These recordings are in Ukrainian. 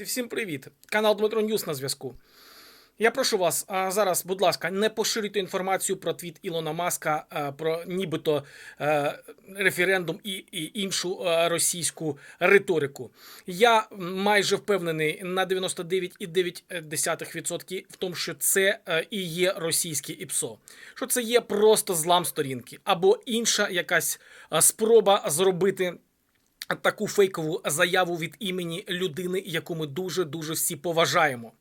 Всім привіт! Канал Дмитро Ньюс на зв'язку. Я прошу вас зараз, будь ласка, не поширюйте інформацію про твіт Ілона Маска про нібито е, референдум і, іншу е, російську риторику. Я майже впевнений на 99,9% в тому, що це е, і є російське ІПСО, що це є просто злам сторінки або інша якась спроба зробити таку фейкову заяву від імені людини, яку ми дуже дуже всі поважаємо.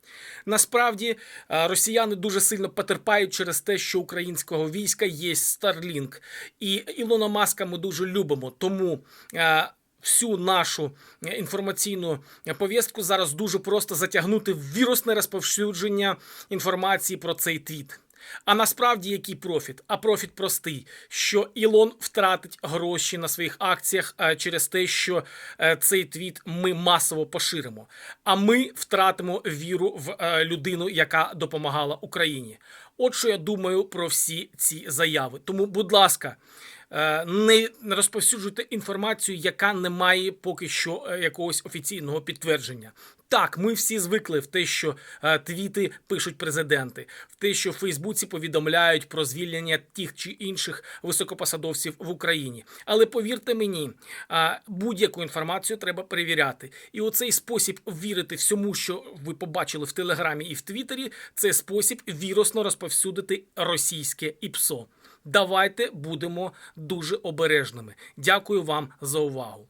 Насправді е, росіяни дуже сильно потерпають через те, що українського війська є Starlink. і Ілона Маска ми дуже любимо. Тому. е, Всю нашу інформаційну повістку зараз дуже просто затягнути в вірусне розповсюдження інформації про цей твіт. А насправді який профіт? А профіт простий, що Ілон втратить гроші на своїх акціях е, через те, що е, цей твіт ми масово поширимо. А ми втратимо віру в е, людину, яка допомагала Україні. От що я думаю про всі ці заяви. Тому, будь ласка. Е, Не розповсюджуйте інформацію, яка не має поки що е, якогось офіційного підтвердження. Так, ми всі звикли в те, що е, твіти пишуть президенти, в те, що в Фейсбуці повідомляють про звільнення тих чи інших високопосадовців в Україні. Але повірте мені, будь-яку інформацію треба перевіряти. І оцей спосіб вірити всьому, що ви побачили в Телеграмі і в Твіттері, це спосіб вірусно розповсюдити російське ІПСО. Давайте будемо дуже обережними. Дякую вам за увагу.